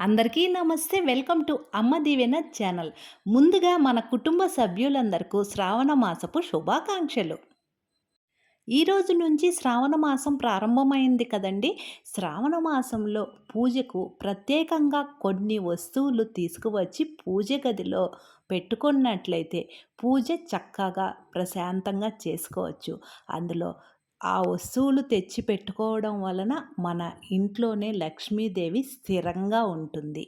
అందరికీ నమస్తే. Welcome to అమ్మ దీవెన ఛానల్. ముందుగా మన కుటుంబ సభ్యులందరికీ శ్రావణ మాసపు శుభాకాంక్షలు. ఈ రోజు నుంచి శ్రావణ మాసం ప్రారంభమైంది కదండి. శ్రావణ మాసంలో పూజకు ప్రత్యేకంగా కొన్ని వస్తువులు తీసుకువచ్చి పూజ గదిలో పెట్టుకున్నట్లయితే పూజ చక్కగా ప్రశాంతంగా చేసుకోవచ్చు. అందులో ఆ వస్తువులు తెచ్చి పెట్టుకోవడం వలన మన ఇంట్లోనే లక్ష్మీదేవి స్థిరంగా ఉంటుంది.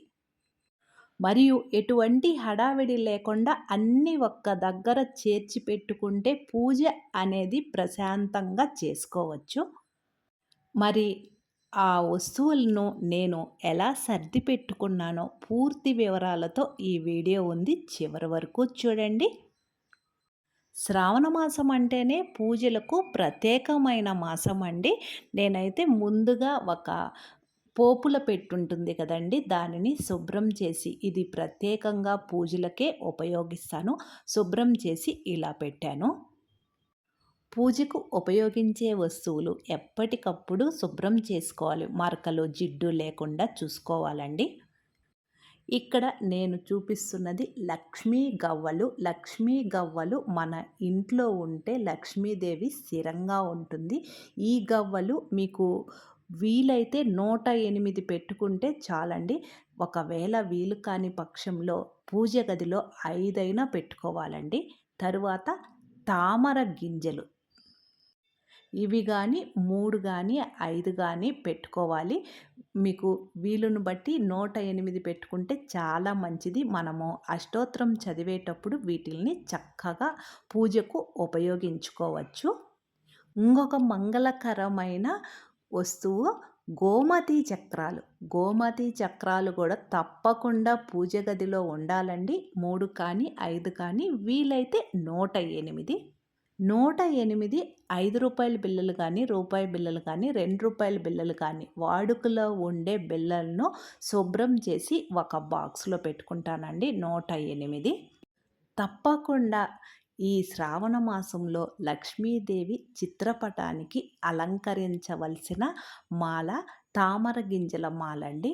మరియు ఎటువంటి హడావిడి లేకుండా అన్నీ ఒక్క దగ్గర చేర్చి పెట్టుకుంటే పూజ అనేది ప్రశాంతంగా చేసుకోవచ్చు. మరి ఆ వస్తువులను నేను ఎలా సర్ది పెట్టుకున్నానో పూర్తి వివరాలతో ఈ వీడియో ఉంది. చివరి వరకు చూడండి. శ్రావణ మాసం అంటేనే పూజలకు ప్రత్యేకమైన మాసం అండి నేనైతే ముందుగా ఒక పోపుల పెట్టుంటుంది కదండి దానిని శుభ్రం చేసి ఇది ప్రత్యేకంగా పూజలకే ఉపయోగిస్తాను. శుభ్రం చేసి ఇలా పెట్టాను. పూజకు ఉపయోగించే వస్తువులు ఎప్పటికప్పుడు శుభ్రం చేసుకోవాలి. మరకలు జిడ్డు లేకుండా చూసుకోవాలండి. ఇక్కడ నేను చూపిస్తున్నది లక్ష్మీ గవ్వలు. లక్ష్మీ గవ్వలు మన ఇంట్లో ఉంటే లక్ష్మీదేవి స్థిరంగా ఉంటుంది. ఈ గవ్వలు మీకు వీలైతే నూట ఎనిమిది పెట్టుకుంటే చాలండి. ఒకవేళ వీలు కాని పక్షంలో పూజ గదిలో ఐదైనా పెట్టుకోవాలండి. తరువాత తామర గింజలు. ఇవి కానీ మూడు కానీ ఐదు కానీ పెట్టుకోవాలి. మీకు వీలును బట్టి నూట ఎనిమిది పెట్టుకుంటే చాలా మంచిది. మనము అష్టోత్తరం చదివేటప్పుడు వీటిల్ని చక్కగా పూజకు ఉపయోగించుకోవచ్చు. ఇంకొక మంగళకరమైన వస్తువు గోమతి చక్రాలు. గోమతి చక్రాలు కూడా తప్పకుండా పూజ గదిలో ఉండాలండి. మూడు కానీ ఐదు కానీ వీలైతే నూట ఎనిమిది. నూట ఎనిమిది ఐదు రూపాయల బిల్లలు కానీ రూపాయి బిల్లలు కానీ రెండు రూపాయల బిల్లలు కానీ వాడుకలో ఉండే బిల్లలను శుభ్రం చేసి ఒక బాక్స్లో పెట్టుకుంటానండి. నూట ఎనిమిది. తప్పకుండా ఈ శ్రావణ మాసంలో లక్ష్మీదేవి చిత్రపటానికి అలంకరించవలసిన మాల తామర గింజల మాల అండి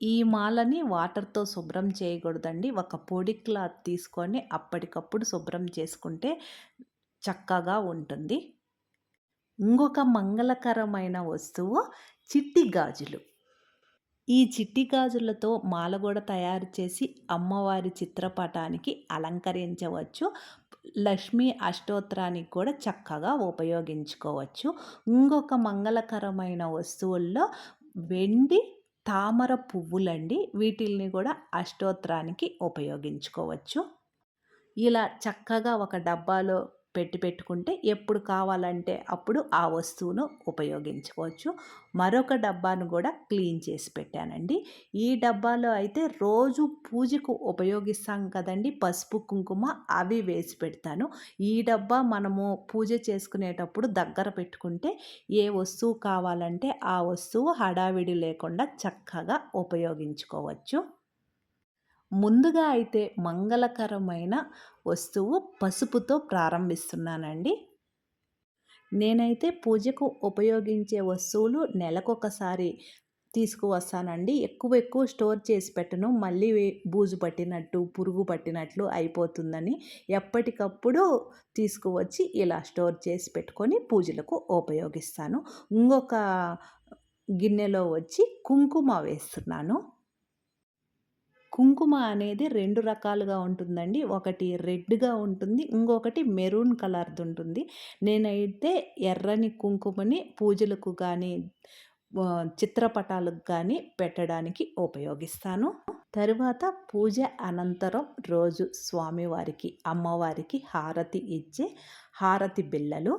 ఈ మాలని వాటర్తో శుభ్రం చేయకూడదండి. ఒక పొడి క్లాత్ తీసుకొని అప్పటికప్పుడు శుభ్రం చేసుకుంటే చక్కగా ఉంటుంది. ఇంకొక మంగళకరమైన వస్తువు చిట్టి గాజులు. ఈ చిట్టి గాజులతో మాల కూడా తయారు చేసి అమ్మవారి చిత్రపటానికి అలంకరించవచ్చు. లక్ష్మీ అష్టోత్తరానికి కూడా చక్కగా ఉపయోగించుకోవచ్చు. ఇంకొక మంగళకరమైన వస్తువుల్లో వెండి తామర పువ్వులండి. వీటిల్ని కూడా అష్టోత్తరానికి ఉపయోగించుకోవచ్చు. ఇలా చక్కగా ఒక డబ్బాలో పెట్టి పెట్టుకుంటే ఎప్పుడు కావాలంటే అప్పుడు ఆ వస్తువును ఉపయోగించుకోవచ్చు. మరొక డబ్బాను కూడా క్లీన్ చేసి పెట్టానండి. ఈ డబ్బాలో అయితే రోజు పూజకు ఉపయోగిస్తాం కదండి. పసుపు కుంకుమ అవి వేసి పెడతాను. ఈ డబ్బా మనము పూజ చేసుకునేటప్పుడు దగ్గర పెట్టుకుంటే ఏ వస్తువు కావాలంటే ఆ వస్తువు హడావిడి లేకుండా చక్కగా ఉపయోగించుకోవచ్చు. ముందుగా అయితే మంగళకరమైన వస్తువు పసుపుతో ప్రారంభిస్తున్నానండి. నేనైతే పూజకు ఉపయోగించే వస్తువులు నెలకొకసారి తీసుకువస్తానండి. ఎక్కువ ఎక్కువ స్టోర్ చేసి పెట్టను. మళ్ళీ బూజు పట్టినట్టు పురుగు పట్టినట్లు అయిపోతుందని ఎప్పటికప్పుడు తీసుకువచ్చి ఇలా స్టోర్ చేసి పెట్టుకొని పూజలకు ఉపయోగిస్తాను. ఇంకొక గిన్నెలో వచ్చి కుంకుమ వేస్తున్నాను. కుంకుమ అనేది రెండు రకాలుగా ఉంటుందండి. ఒకటి రెడ్గా ఉంటుంది ఇంకొకటి మెరూన్ కలర్ది ఉంటుంది. నేనైతే ఎర్రని కుంకుమని పూజలకు కానీ చిత్రపటాలకు కానీ పెట్టడానికి ఉపయోగిస్తాను. తరువాత పూజ అనంతరం రోజు స్వామివారికి అమ్మవారికి హారతి ఇచ్చే హారతి బిళ్ళలు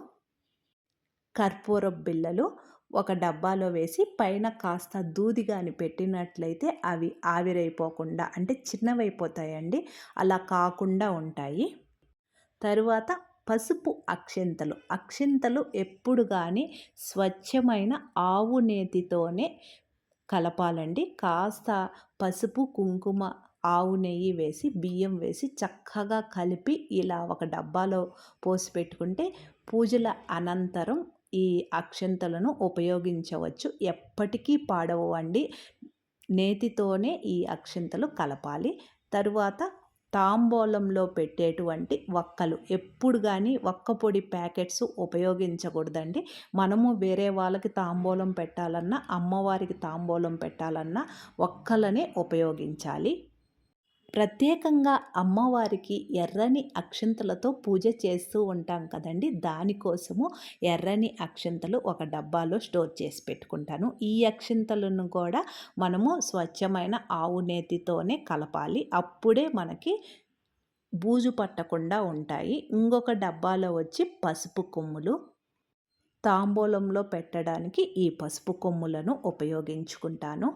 కర్పూర బిళ్ళలు ఒక డబ్బాలో వేసి పైన కాస్త దూది కానీ పెట్టినట్లయితే అవి ఆవిరైపోకుండా అంటే చిన్నవైపోతాయండి. అలా కాకుండా ఉంటాయి. తరువాత పసుపు అక్షింతలు. అక్షింతలు ఎప్పుడు కానీ స్వచ్ఛమైన ఆవు నేతితోనే కలపాలండి. కాస్త పసుపు కుంకుమ ఆవు నెయ్యి వేసి బియ్యం వేసి చక్కగా కలిపి ఇలా ఒక డబ్బాలో పోసి పెట్టుకుంటే పూజల అనంతరం ఈ అక్షంతలను ఉపయోగించవచ్చు. ఎప్పటికీ పాడవండి నేతితోనే ఈ అక్షంతలు కలపాలి. తరువాత తాంబూలంలో పెట్టేటువంటి వక్కలు. ఎప్పుడు కానీ వక్క పొడి ప్యాకెట్స్ ఉపయోగించకూడదండి. మనము వేరే వాళ్ళకి తాంబూలం పెట్టాలన్నా అమ్మవారికి తాంబూలం పెట్టాలన్నా వక్కలనే ఉపయోగించాలి. ప్రత్యేకంగా అమ్మవారికి ఎర్రని అక్షంతలతో పూజ చేస్తూ ఉంటాం కదండి. దానికోసము ఎర్రని అక్షంతలు ఒక డబ్బాలో స్టోర్ చేసి పెట్టుకుంటాను. ఈ అక్షంతలను కూడా మనము స్వచ్ఛమైన ఆవు నేతితోనే కలపాలి. అప్పుడే మనకి బూజు పట్టకుండా ఉంటాయి. ఇంకొక డబ్బాలో వచ్చి పసుపు కొమ్ములు. తాంబూలంలో పెట్టడానికి ఈ పసుపు కొమ్ములను ఉపయోగించుకుంటాను.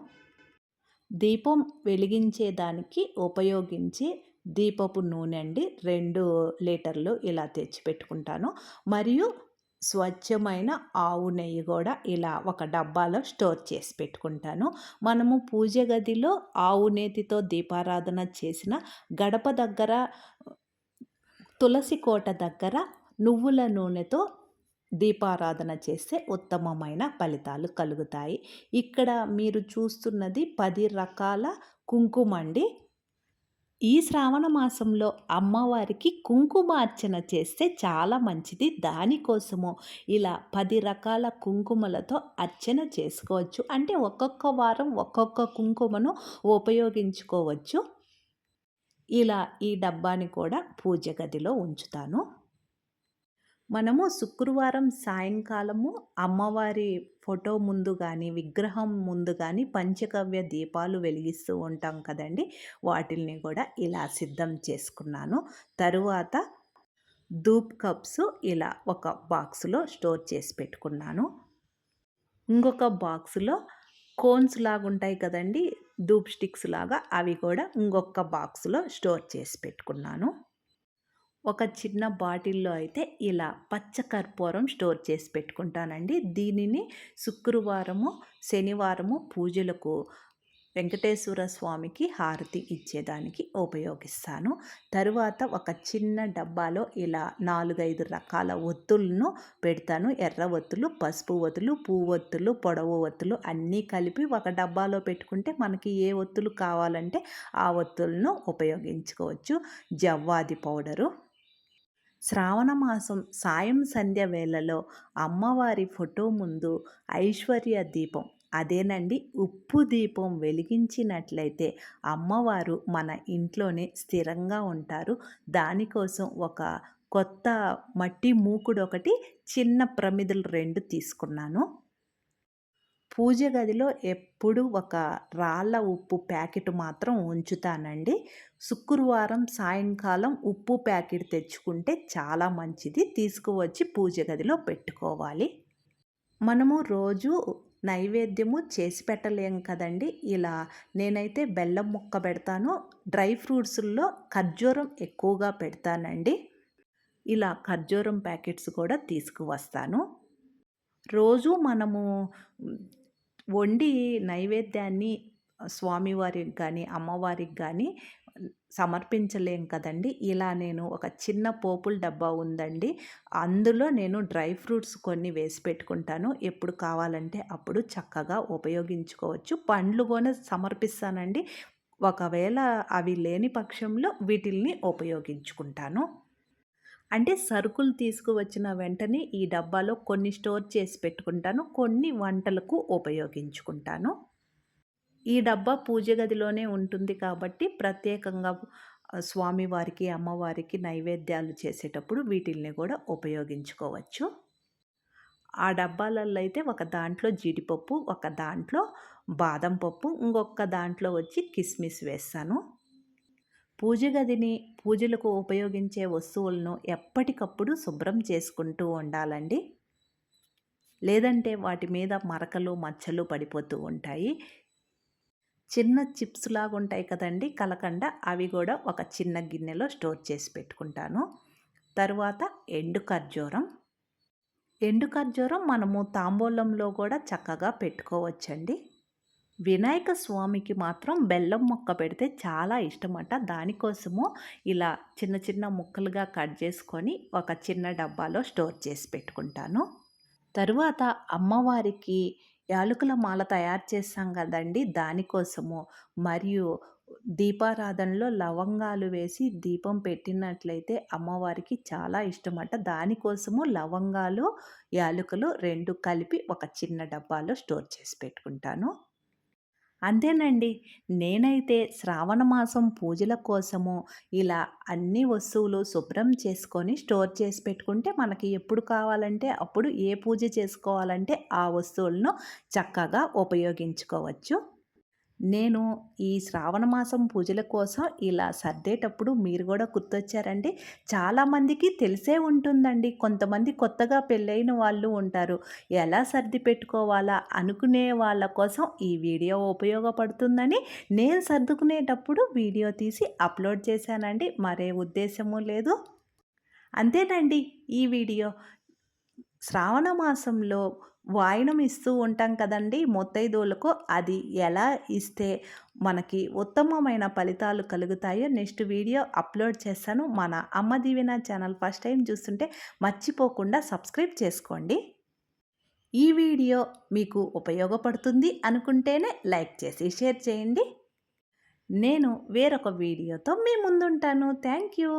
దీపం వెలిగించేదానికి ఉపయోగించే దీపపు నూనె అండి. రెండు లీటర్లు ఇలా తెచ్చిపెట్టుకుంటాను మరియు స్వచ్ఛమైన ఆవు నెయ్యి కూడా ఇలా ఒక డబ్బాలో స్టోర్ చేసి పెట్టుకుంటాను. మనము పూజ గదిలో ఆవు నేతితో దీపారాధన చేసిన గడప దగ్గర తులసి కోట దగ్గర నువ్వుల నూనెతో దీపారాధన చేస్తే ఉత్తమమైన ఫలితాలు కలుగుతాయి. ఇక్కడ మీరు చూస్తున్నది పది రకాల కుంకుమ అండి. ఈ శ్రావణ మాసంలో అమ్మవారికి కుంకుమార్చన చేస్తే చాలా మంచిది. దానికోసము ఇలా పది రకాల కుంకుమలతో అర్చన చేసుకోవచ్చు. అంటే ఒక్కొక్క వారం ఒక్కొక్క కుంకుమను ఉపయోగించుకోవచ్చు. ఇలా ఈ డబ్బాని కూడా పూజ గదిలో ఉంచుతాను. మనము శుక్రవారం సాయంకాలము అమ్మవారి ఫోటో ముందు కానీ విగ్రహం ముందు కానీ పంచకవ్య దీపాలు వెలిగిస్తూ ఉంటాం కదండి. వాటిల్ని కూడా ఇలా సిద్ధం చేసుకున్నాను. తరువాత ధూప్ కప్స్ ఇలా ఒక బాక్స్లో స్టోర్ చేసి పెట్టుకున్నాను. ఇంకొక బాక్స్లో కోన్స్ లాగా ఉంటాయి కదండి ధూప్ స్టిక్స్ లాగా అవి కూడా ఇంకొక బాక్స్లో స్టోర్ చేసి పెట్టుకున్నాను. ఒక చిన్న బాటిల్లో అయితే ఇలా పచ్చకర్పూరం స్టోర్ చేసి పెట్టుకుంటానండి. దీనిని శుక్రవారము శనివారము పూజలకు వెంకటేశ్వర స్వామికి హారతి ఇచ్చేదానికి ఉపయోగిస్తాను. తరువాత ఒక చిన్న డబ్బాలో ఇలా నాలుగైదు రకాల ఒత్తులను పెడతాను. ఎర్ర ఒత్తులు పసుపు ఒత్తులు పువ్వొత్తులు పొడవు ఒత్తులు అన్నీ కలిపి ఒక డబ్బాలో పెట్టుకుంటే మనకి ఏ ఒత్తులు కావాలంటే ఆ ఒత్తులను ఉపయోగించుకోవచ్చు. జవ్వాది పౌడరు శ్రావణ మాసం సాయం సంధ్య వేళలో అమ్మవారి ఫోటో ముందు ఐశ్వర్య దీపం. అదేనండి ఉప్పు దీపం వెలిగించినట్లయితే అమ్మవారు మన ఇంట్లోనే స్థిరంగా ఉంటారు. దానికోసం ఒక కొత్త మట్టి మూకుడు ఒకటి చిన్న ప్రమిదలు రెండు తీసుకున్నాను. పూజ గదిలో ఎప్పుడు ఒక రాళ్ళ ఉప్పు ప్యాకెట్ మాత్రం ఉంచుతానండి. శుక్రవారం సాయంకాలం ఉప్పు ప్యాకెట్ తెచ్చుకుంటే చాలా మంచిది. తీసుకువచ్చి పూజ గదిలో పెట్టుకోవాలి. మనము రోజు నైవేద్యము చేసి పెట్టలేం కదండి. ఇలా నేనైతే బెల్లం ముక్క పెడతాను. డ్రై ఫ్రూట్స్లో ఖర్జూరం ఎక్కువగా పెడతానండి. ఇలా ఖర్జూరం ప్యాకెట్స్ కూడా తీసుకువస్తాను. రోజు మనము వండి నైవేద్యాన్ని స్వామివారికి కానీ అమ్మవారికి కానీ సమర్పించలేం కదండి. ఇలా నేను ఒక చిన్న పోపుల డబ్బా ఉందండి. అందులో నేను డ్రై ఫ్రూట్స్ కొన్ని వేసి పెట్టుకుంటాను. ఎప్పుడు కావాలంటే అప్పుడు చక్కగా ఉపయోగించుకోవచ్చు. పండ్లు కూడా సమర్పిస్తానండి. ఒకవేళ అవి లేని పక్షంలో వీటిల్ని ఉపయోగించుకుంటాను. అంటే సరుకులు తీసుకువచ్చిన వెంటనే ఈ డబ్బాలో కొన్ని స్టోర్ చేసి పెట్టుకుంటాను కొన్ని వంటలకు ఉపయోగించుకుంటాను. ఈ డబ్బా పూజ గదిలోనే ఉంటుంది కాబట్టి ప్రత్యేకంగా స్వామివారికి అమ్మవారికి నైవేద్యాలు చేసేటప్పుడు వీటిల్ని కూడా ఉపయోగించుకోవచ్చు. ఆ డబ్బాలలో అయితే ఒక దాంట్లో జీడిపప్పు ఒక దాంట్లో బాదం పప్పు ఇంకొక దాంట్లో వచ్చి కిస్మిస్ వేస్తాను. పూజ గదిని పూజలకు ఉపయోగించే వస్తువులను ఎప్పటికప్పుడు శుభ్రం చేసుకుంటూ ఉండాలండి. లేదంటే వాటి మీద మరకలు మచ్చలు పడిపోతూ ఉంటాయి. చిన్న చిప్స్ లాగా ఉంటాయి కదండి కలకండ. అవి కూడా ఒక చిన్న గిన్నెలో స్టోర్ చేసి పెట్టుకుంటాను. తరువాత ఎండు ఖర్జూరం. ఎండు ఖర్జూరం మనము తాంబూలంలో కూడా చక్కగా పెట్టుకోవచ్చండి. వినాయక స్వామికి మాత్రం బెల్లం ముక్క పెడితే చాలా ఇష్టమట దానికోసము ఇలా చిన్న చిన్న ముక్కలుగా కట్ చేసుకొని ఒక చిన్న డబ్బాలో స్టోర్ చేసి పెట్టుకుంటాను తరువాత అమ్మవారికి యాలకుల మాల తయారు చేస్తాం కదండీ! దానికోసము మరియు దీపారాధనలో లవంగాలు వేసి దీపం పెట్టినట్లయితే అమ్మవారికి చాలా ఇష్టమట. దానికోసము లవంగాలు, యాలకులు రెండు కలిపి ఒక చిన్న డబ్బాలో స్టోర్ చేసి పెట్టుకుంటాను. అంతేనండి. నేనైతే శ్రావణ మాసం పూజల కోసము ఇలా అన్ని వస్తువులు శుభ్రం చేసుకొని స్టోర్ చేసి పెట్టుకుంటే మనకి ఎప్పుడు కావాలంటే అప్పుడు ఏ పూజ చేసుకోవాలంటే ఆ వస్తువులను చక్కగా ఉపయోగించుకోవచ్చు. నేను ఈ శ్రావణ మాసం పూజల కోసం ఇలా సర్దేటప్పుడు మీరు కూడా గుర్తొచ్చారండి. చాలామందికి తెలిసే ఉంటుందండి. కొంతమంది కొత్తగా పెళ్ళైన వాళ్ళు ఉంటారు. ఎలా సర్ది పెట్టుకోవాలా అనుకునే వాళ్ళ కోసం ఈ వీడియో ఉపయోగపడుతుందని నేను సర్దుకునేటప్పుడు వీడియో తీసి అప్లోడ్ చేశానండి. మరే ఉద్దేశము లేదు. అంతేనండి ఈ వీడియో. శ్రావణ మాసంలో వాయనం ఇస్తూ ఉంటాం కదండీ ముత్తైదువులకు. అది ఎలా ఇస్తే మనకి ఉత్తమమైన ఫలితాలు కలుగుతాయో నెక్స్ట్ వీడియో అప్లోడ్ చేస్తాను. మన అమ్మ దీవెన ఛానల్ ఫస్ట్ టైం చూస్తుంటే మర్చిపోకుండా సబ్స్క్రైబ్ చేసుకోండి. ఈ వీడియో మీకు ఉపయోగపడుతుంది అనుకుంటేనే లైక్ చేసి షేర్ చేయండి. నేను వేరొక వీడియోతో మీ ముందుంటాను. Thank you.